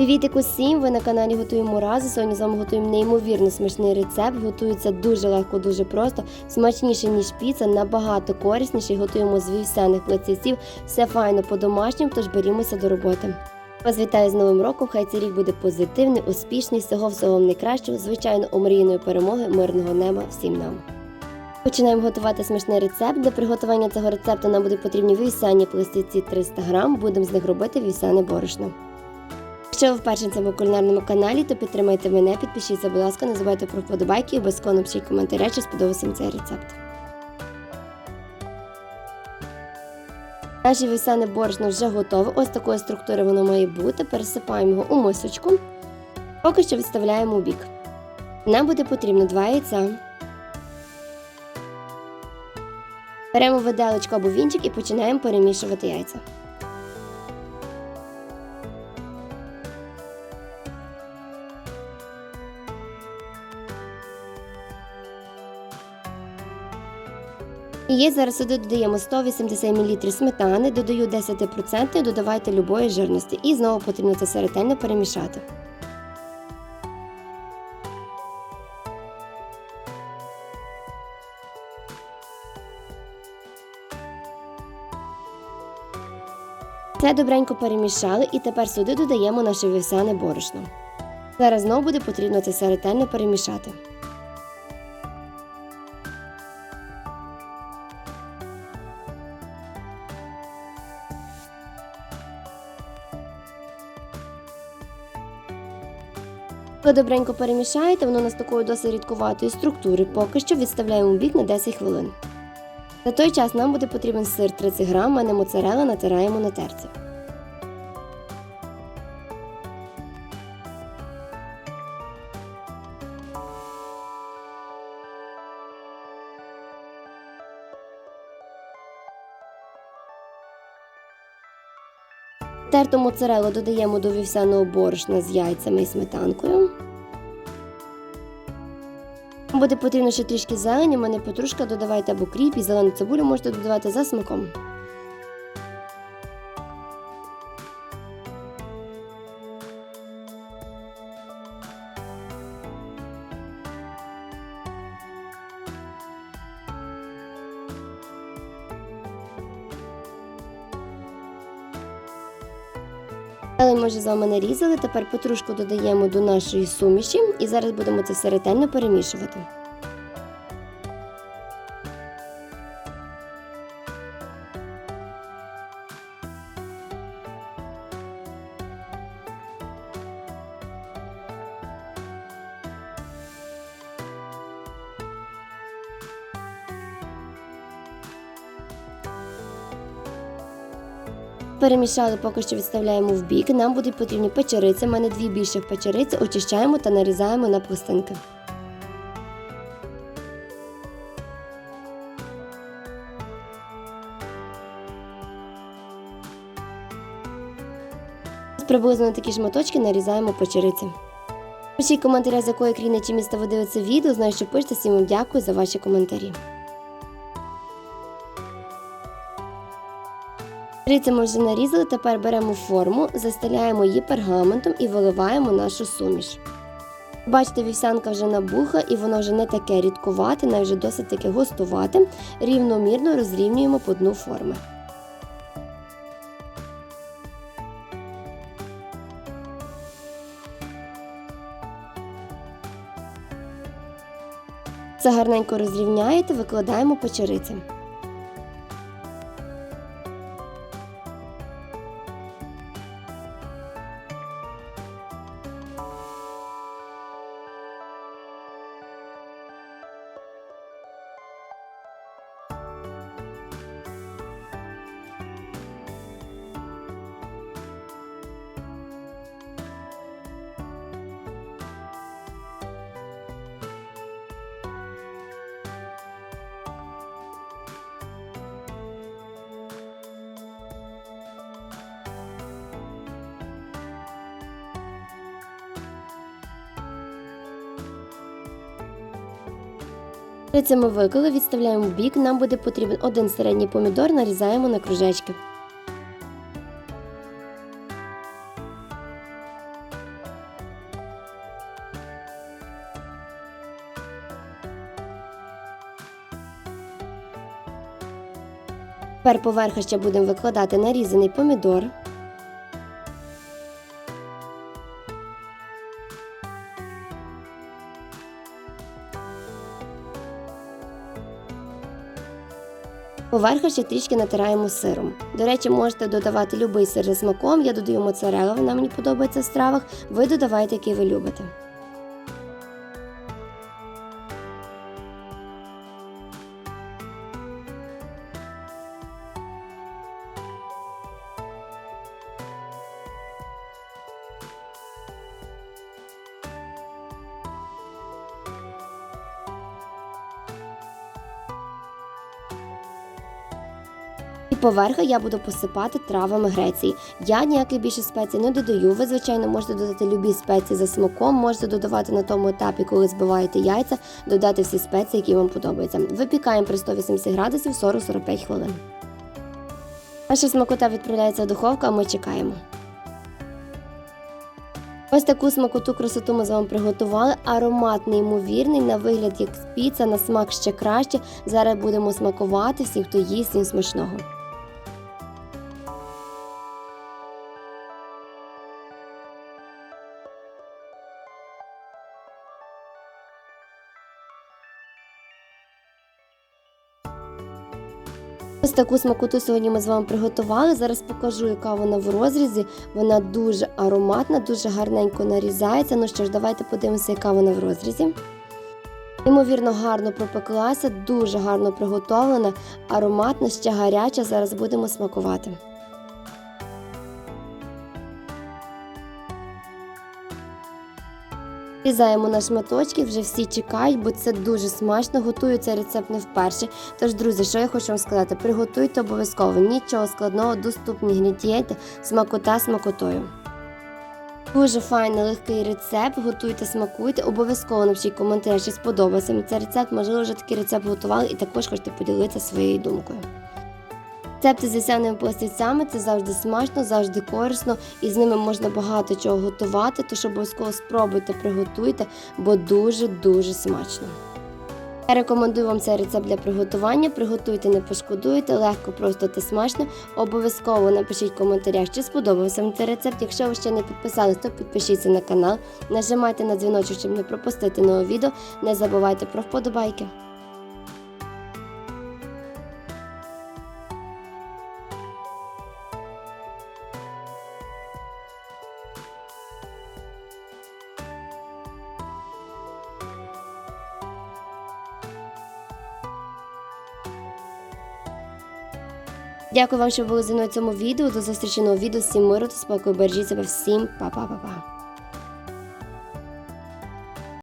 Привіт, усім! Ви на каналі Готуємо разу. Сьогодні з вами готуємо неймовірно смачний рецепт. Готується дуже легко, дуже просто, смачніше, ніж піца, набагато корисніше. Готуємо з вівсяних плацівців. Все файно по-домашньому, тож берімося до роботи. Вас вітаю з Новим роком. Хай цей рік буде позитивний, успішний, всього всього найкращого, звичайно, омріяної перемоги, мирного неба всім нам. Починаємо готувати смачний рецепт. Для приготування цього рецепту нам будуть потрібні вівсяні пластиці 300 грам. Будемо з них робити вівсяне борошно. Якщо ви вперше на цьому кулінарному каналі, то підтримайте мене, підпишіться, будь ласка, не забувайте про вподобайки і обов'язково напишіть коментаря, чи сподобався цей рецепт. Наше вівсяне борошно вже готове. Ось такої структури воно має бути. Пересипаємо його у мисочку. Поки що відставляємо у бік. Нам буде потрібно 2 яйця. Беремо виделочку або вінчик і починаємо перемішувати яйця. І зараз сюди додаємо 180 мл сметани, додаю 10%, додавайте любої жирності. І знову потрібно це все ретельно перемішати. Все добренько перемішали і тепер сюди додаємо наше вівсяне борошно. Зараз знову буде потрібно це все ретельно перемішати. Ви добренько перемішаєте, воно у нас такої досить рідкуватої структури. Поки що відставляємо бік на 10 хвилин. На той час нам буде потрібен сир 30 грам, а не моцарела натираємо на терці. Терту моцарелу додаємо до вівсяного борошна з яйцями і сметанкою. Буде потрібно ще трішки зелені, мене петрушка додавайте або кріп і зелену цибулю можете додавати за смаком. Але ми вже з вами нарізали. Тепер петрушку додаємо до нашої суміші і зараз будемо це все ретельно перемішувати. Перемішали, поки що відставляємо в бік. Нам будуть потрібні печериці. У мене дві більших печериці. Очищаємо та нарізаємо на пластинки. Приблизно на такі шматочки нарізаємо печериці. Пишіть коментаря, з якої країни чи міста ви дивитеся відео. Знаю, що пишете. Всім вам дякую за ваші коментарі. Риця ми вже нарізали, тепер беремо форму, застеляємо її пергаментом і виливаємо нашу суміш. Бачите, вівсянка вже набуха і воно вже не таке рідкувате, навіть вже досить таке густувате. Рівномірно розрівнюємо по дну форми. Це гарненько розрівняєте, викладаємо печериці. При цьому виколи відставляємо в бік, нам буде потрібен один середній помідор, нарізаємо на кружечки. Тепер поверху ще будемо викладати нарізаний помідор. Поверху ще трішки натираємо сиром. До речі, можете додавати будь-який сир зі смаком. Я додаю моцарелу, вона мені подобається в стравах. Ви додавайте, який ви любите. Поверху я буду посипати травами Греції. Я ніяких більше спецій не додаю. Ви, звичайно, можете додати любі спеції за смаком, можете додавати на тому етапі, коли збиваєте яйця, додати всі спеції, які вам подобаються. Випікаємо при 180 градусів 40-45 хвилин. Наша смакота відправляється в духовку, а ми чекаємо. Ось таку смакоту красоту ми з вами приготували. Аромат неймовірний, на вигляд як піца, на смак ще краще. Зараз будемо смакувати всім, хто їсть всім смачного. Ось таку смакоту сьогодні ми з вами приготували. Зараз покажу, яка вона в розрізі. Вона дуже ароматна, дуже гарненько нарізається. Ну що ж, давайте подивимося, яка вона в розрізі. Ймовірно, гарно пропеклася, дуже гарно приготовлена, ароматна, ще гаряча. Зараз будемо смакувати. Різаємо на шматочки, вже всі чекають, бо це дуже смачно. Готую цей рецепт не вперше. Тож, друзі, що я хочу вам сказати? Приготуйте обов'язково. Нічого складного, доступні інгредієнти, смакота смакотою. Дуже файний легкий рецепт. Готуйте, смакуйте. Обов'язково напишіть коментарі, чи сподобався цей рецепт. Можливо, вже такий рецепт готували і також хочете поділитися своєю думкою. Рецепти з вівсяними пластівцями це завжди смачно, завжди корисно, і з ними можна багато чого готувати, тож обов'язково спробуйте, приготуйте, бо дуже-дуже смачно. Я рекомендую вам цей рецепт для приготування. Приготуйте, не пошкодуйте, легко, просто та смачно. Обов'язково напишіть в коментарях, чи сподобався вам цей рецепт. Якщо ви ще не підписались, то підпишіться на канал, нажимайте на дзвіночок, щоб не пропустити нове відео. Не забувайте про вподобайки. Дякую вам, що були зі мною в цьому відео. До зустрічі нового відео. Всім миру та спокою. Бережіть себе всім. Па-па-па-па.